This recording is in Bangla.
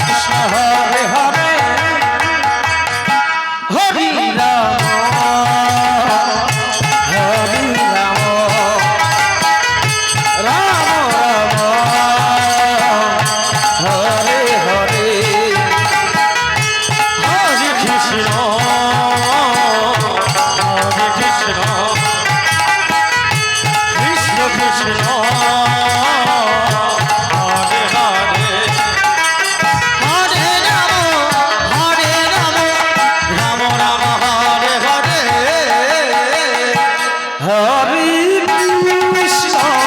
সহজ 你们洗澡。